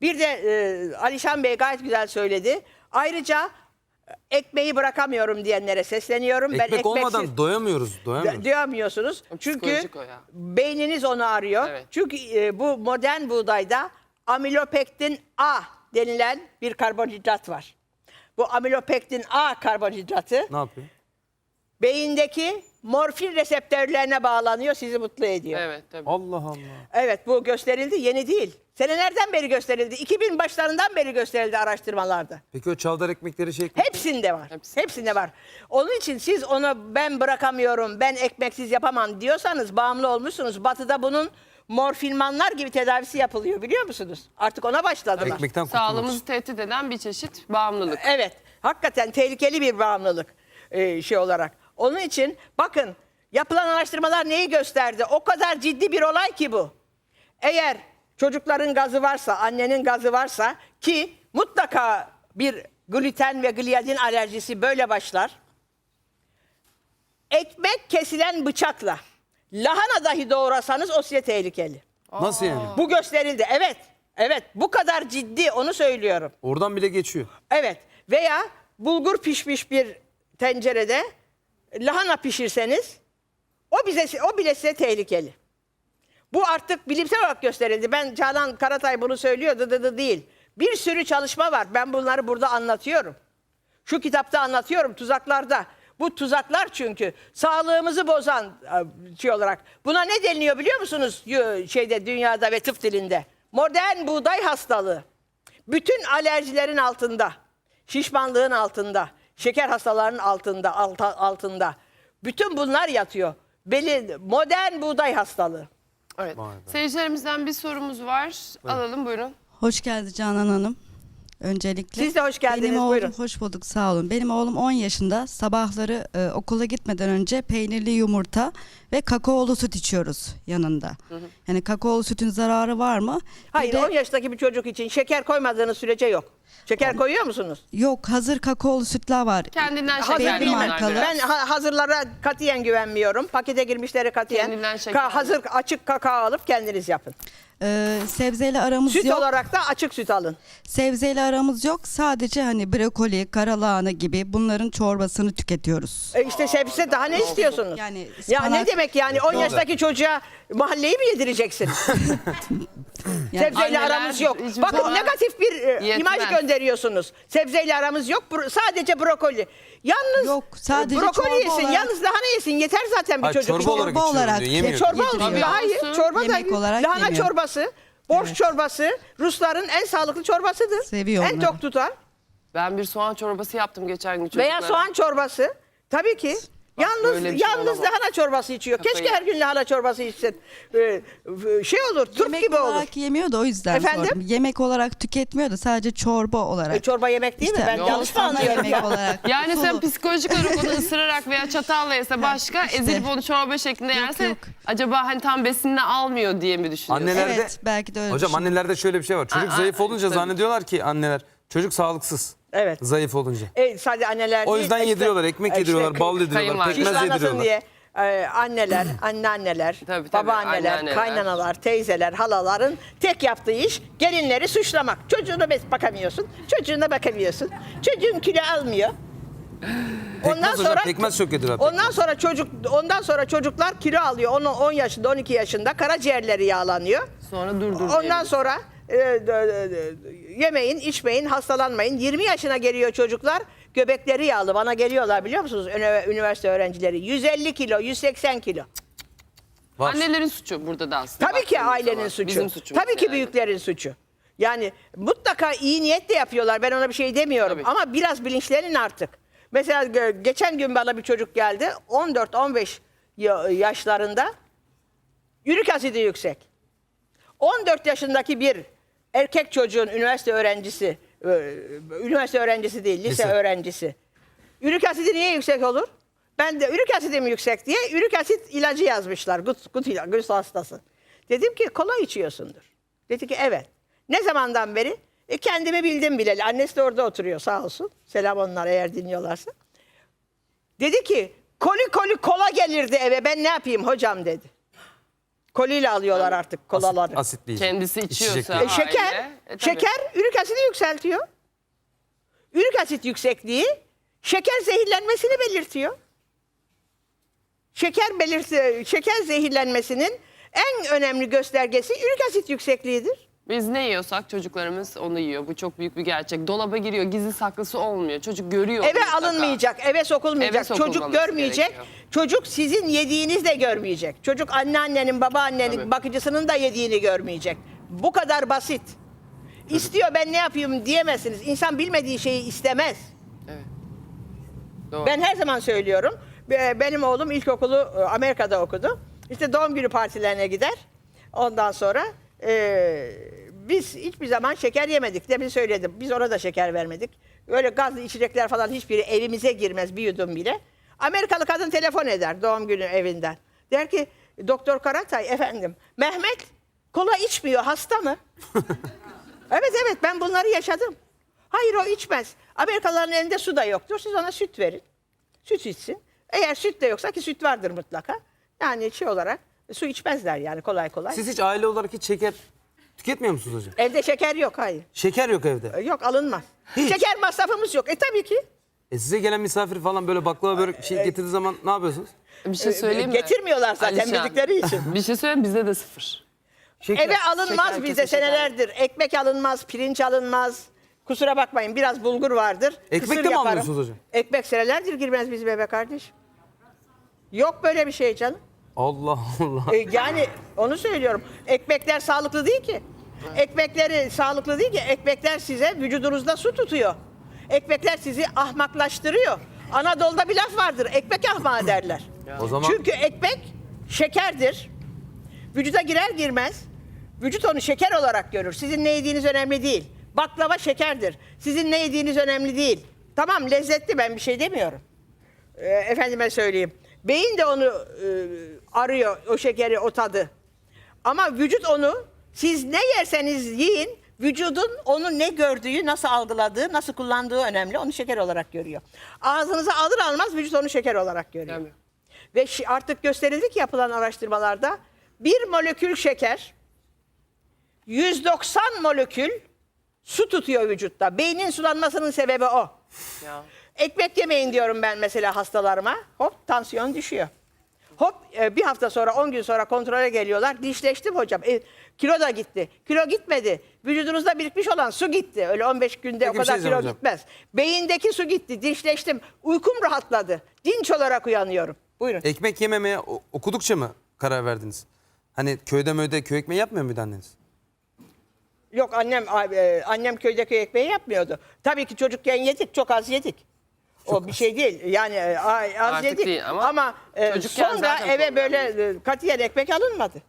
Bir de e, Alişan Bey gayet güzel söyledi. Ayrıca e, ekmeği bırakamıyorum diyenlere sesleniyorum. Ekmek ben ekmeksiz olmadan doyamıyoruz. Doyamıyoruz. diyemiyorsunuz. O Çünkü psikolojik o ya. beyniniz onu arıyor. Evet. Çünkü e, bu modern buğdayda amilopektin A denilen bir karbonhidrat var. Bu amilopektin A karbonhidratı ne yapıyor? beyindeki morfin reseptörlerine bağlanıyor, sizi mutlu ediyor. Evet. Evet tabii. Allah Allah. bu gösterildi, yeni değil. Senelerden beri gösterildi. 2000 başlarından beri gösterildi araştırmalarda. Peki o çavdar ekmekleri şey Hepsinde var. Hepsi. Hepsinde var. Onun için siz onu ben bırakamıyorum, ben ekmeksiz yapamam diyorsanız bağımlı olmuşsunuz. Batı'da bunun morfinmanlar gibi tedavisi yapılıyor biliyor musunuz? Artık ona başladılar. ekmekten kurtulmak Sağlığımızı için. tehdit eden bir çeşit bağımlılık. Evet. Hakikaten tehlikeli bir bağımlılık e, şey olarak. Onun için bakın yapılan araştırmalar neyi gösterdi? O kadar ciddi bir olay ki bu. Eğer çocukların gazı varsa, annenin gazı varsa ki mutlaka bir gluten ve gliadin alerjisi böyle başlar. Ekmek kesilen bıçakla lahana dahi doğrasanız o size tehlikeli. Nasıl yani? Bu gösterildi. Evet. Evet. Bu kadar ciddi onu söylüyorum. Oradan bile geçiyor. Evet veya bulgur pişmiş bir tencerede lahana pişirseniz o bize o bile size tehlikeli. Bu artık bilimsel olarak gösterildi. Ben Canan Karatay bunu söylüyor dı dı dı değil. Bir sürü çalışma var. Ben bunları burada anlatıyorum. Şu kitapta anlatıyorum tuzaklarda. Bu tuzaklar çünkü sağlığımızı bozan e, şey olarak. Buna ne deniliyor biliyor musunuz şeyde dünyada ve tıp dilinde? Modern buğday hastalığı. Bütün alerjilerin altında, şişmanlığın altında, şeker hastalarının altında, alta- altında. Bütün bunlar yatıyor. Beli modern buğday hastalığı. Evet. Seyircilerimizden bir sorumuz var. Alalım buyurun. Hoş geldi Canan Hanım. Öncelikle. Siz de hoş geldiniz, Benim oğlum, buyurun. hoş bulduk sağ olun. Benim oğlum 10 yaşında sabahları e, okula gitmeden önce peynirli yumurta ve kakaolu süt içiyoruz yanında. Yani kakaolu sütün zararı var mı? Bir Hayır de 10 yaşındaki bir çocuk için şeker koymadığınız sürece yok. Şeker koyuyor musunuz? Yok hazır kakaolu sütler var. Kendinden onlar markalı. Ben ha- hazırlara katiyen güvenmiyorum. Pakete girmişlere katiyen. Kendinden şekerli. Ka- hazır açık kakao alıp kendiniz yapın. Ee, sebzeyle aramız Süt yok. olarak da açık süt alın. Sebzeyle aramız yok. Sadece hani brokoli, karalahana gibi bunların çorbasını tüketiyoruz. E işte sebze daha ne istiyorsunuz? Yani ya ne ıspanak- demek yani 10 yaşındaki çocuğa mahalleyi mi yedireceksin? Yani Sebzeyle Anneler aramız yok. hiçbir Bakın zaman negatif bir e, yetmez. imaj gönderiyorsunuz. Sebzeyle aramız yok. bro- sadece brokoli. Yalnız Yok, sadece brokoli çorba yesin, olarak- yalnız lahana yesin. Yeter zaten bir Hayır, çocuk çorba için. olarak Çorba olarak diyor. E, Yemiyor. çorba olsun. Hayır, olsun. çorba Yemek da olarak lahana yemiyor. çorbası, borş çorbası Rusların en sağlıklı çorbasıdır. Seviyor En onları. tok tutar. Ben bir soğan çorbası yaptım geçen gün çocuklara. Veya soğan çorbası. Tabii ki. Yalnız böyle bir şey yalnız olamaz. lahana çorbası içiyor. Kafayı- Keşke her gün lahana çorbası içsin. Ee, şey olur, turp Yemek gibi olur. olarak yemiyor da o yüzden Efendim? sordum. Yemek olarak tüketmiyor da sadece çorba olarak. E, çorba yemek değil mi? İşte Ben yanlış mı ana anlıyorum? yemek olarak. Yani sen Sulu. psikolojik olarak onu ısırarak veya çatalla yese başka, ezilip onu çorba şeklinde yerse yok. acaba hani tam besinini almıyor diye mi düşünüyorsun? Anneler- Annelerde- Evet belki de öyle Hocam annelerde şöyle bir şey var. Çocuk Aa, zayıf olunca tabii. zannediyorlar ki anneler çocuk sağlıksız. Evet. Zayıf olunca. E, sadece anneler O değil, yüzden işte- yediriyorlar. Ekmek işte yediriyorlar, bal yediriyorlar, kayınvalide. pekmez Şişlanmasın yediriyorlar. diye e, anneler, anneanneler, Tabii, tabii, babaanneler, anneanneler. kaynanalar, teyzeler, halaların tek yaptığı iş gelinleri suçlamak. Çocuğuna bes- bakamıyorsun, çocuğuna bakamıyorsun. Çocuğun kilo almıyor. Pekmez hocam, pekmez çok yediler. Ondan sonra çocuk ondan sonra çocuklar kilo alıyor. 10 10 yaşında, 12 yaşında karaciğerleri yağlanıyor. Sonra dur dur Ondan sonra e, yemeyin, içmeyin, hastalanmayın. 20 yaşına geliyor çocuklar. Göbekleri yağlı. Bana geliyorlar biliyor musunuz? Üniversite öğrencileri. 150 kilo, 180 kilo. Var. Annelerin suçu burada da aslında. Tabii ki baktığımız ailenin zaman. suçu. Bizim suçumuz Tabii ki yani. büyüklerin suçu. Yani mutlaka iyi niyetle yapıyorlar. Ben ona bir şey demiyorum. Tabii. Ama biraz bilinçlenin artık. Mesela ge- geçen gün bana bir çocuk geldi. 14-15 ya- yaşlarında. Yürük asidi yüksek. 14 yaşındaki bir erkek çocuğun üniversite öğrencisi, e, üniversite öğrencisi değil, lise, Lise. öğrencisi. Ürik asidi niye yüksek olur? Ben de ürik asidim yüksek diye ürik asit ilacı yazmışlar. Gut, gut, ila- gut hastası. Dedim ki kola içiyorsundur. Dedi ki evet. Ne zamandan beri? E kendimi bildim bileli. Annesi de orada oturuyor sağ olsun. Selam onlar eğer dinliyorlarsa. Dedi ki koli koli kola gelirdi eve ben ne yapayım hocam dedi. Koliyle alıyorlar artık kolaları. Asit, Kendisi içiyorsa. E, şeker, aile, e, tabii. şeker ürik asidi yükseltiyor. Ürik asit yüksekliği şeker zehirlenmesini belirtiyor. Şeker belirti, şeker zehirlenmesinin en önemli göstergesi ürik asit yüksekliğidir. Biz ne yiyorsak çocuklarımız onu yiyor. Bu çok büyük bir gerçek. Dolaba giriyor, gizli saklısı olmuyor. Çocuk görüyor. Eve mutlaka. alınmayacak, eve sokulmayacak. Eve Çocuk görmeyecek. gerekiyor. Çocuk sizin yediğiniz de görmeyecek. Çocuk anneannenin, babaannenin, Tabii. bakıcısının da yediğini görmeyecek. Bu kadar basit. İstiyor ben ne yapayım diyemezsiniz. İnsan bilmediği şeyi istemez. Evet. Doğru. Ben her zaman söylüyorum. Be- Benim oğlum ilkokulu e, Amerika'da okudu. İşte doğum günü partilerine gider. Ondan sonra e, biz hiçbir zaman şeker yemedik. Demin söyledim. Biz ona da şeker vermedik. Öyle gazlı içecekler falan hiçbiri evimize girmez bir yudum bile. Amerikalı kadın telefon eder doğum günü evinden. Der ki Doktor Karatay efendim Mehmet kola içmiyor hasta mı? Evet evet ben bunları yaşadım. Hayır o içmez. Amerikalıların elinde su da yoktur. Siz ona süt verin. Süt içsin. Eğer süt de yoksa ki süt vardır mutlaka. Yani şey olarak su içmezler yani kolay kolay. Siz hiç aile olarak hiç şeker tüketmiyor musunuz hocam? Evde şeker yok hayır. Şeker yok evde. E, Yok alınmaz. Hiç. Şeker masrafımız yok. E tabii ki. E size gelen misafir falan böyle baklava börek bir şey getirdiği zaman ne yapıyorsunuz? bir şey söyleyeyim mi? Getirmiyorlar zaten Alişan, bildikleri için. bir şey söyleyeyim bizde de sıfır. Şeker. Eve alınmaz şeker, bizde kesin şeker. senelerdir. Ekmek alınmaz, pirinç alınmaz. Kusura bakmayın biraz bulgur vardır. Ekmek Kısır de mi yaparım. almıyorsunuz hocam? Ekmek senelerdir girmez bizim eve kardeş. Yok böyle bir şey canım. Allah Allah. E, yani onu söylüyorum. Ekmekler sağlıklı değil ki. Ekmekleri sağlıklı değil ki. Ekmekler size vücudunuzda su tutuyor. Ekmekler sizi ahmaklaştırıyor. Anadolu'da bir laf vardır. Ekmek ahmağı derler. O zaman Çünkü ekmek şekerdir. Vücuda girer girmez vücut onu şeker olarak görür. Sizin ne yediğiniz önemli değil. Baklava şekerdir. Sizin ne yediğiniz önemli değil. Tamam lezzetli ben bir şey demiyorum. E, efendime söyleyeyim. Beyin de onu e, arıyor o şekeri, o tadı. Ama vücut onu siz ne yerseniz yiyin vücudun onu ne gördüğü, nasıl algıladığı, nasıl kullandığı önemli. Onu şeker olarak görüyor. Ağzınıza alır almaz vücut onu şeker olarak görüyor. Tabii. Ve artık gösterildi ki yapılan araştırmalarda bir molekül şeker 190 molekül su tutuyor vücutta. Beynin sulanmasının sebebi o. Ya. Ekmek yemeyin diyorum ben mesela hastalarıma. Hop tansiyon düşüyor. Hop e, bir hafta sonra 10 gün sonra kontrole geliyorlar. Dişleştim hocam. E, kilo da gitti. Kilo gitmedi. Vücudunuzda birikmiş olan su gitti. Öyle 15 günde Peki o bir kadar şey kilo diyeceğim hocam. gitmez. Beyindeki su gitti. Dişleştim. Uykum rahatladı. Dinç olarak uyanıyorum. Buyurun. ekmek yememeye o- okudukça mı karar verdiniz? Hani köyde möyde köy ekmeği yapmıyor muydu anneniz? Yok annem a- e, annem köyde köy ekmeği yapmıyordu. Tabii ki çocukken yedik. Çok az yedik. O bir şey değil. Yani e, a- az Artık yedik. değil ama ama, e, çocukken sonra zaten eve problem böyle e, katiyen ekmek alınmadı.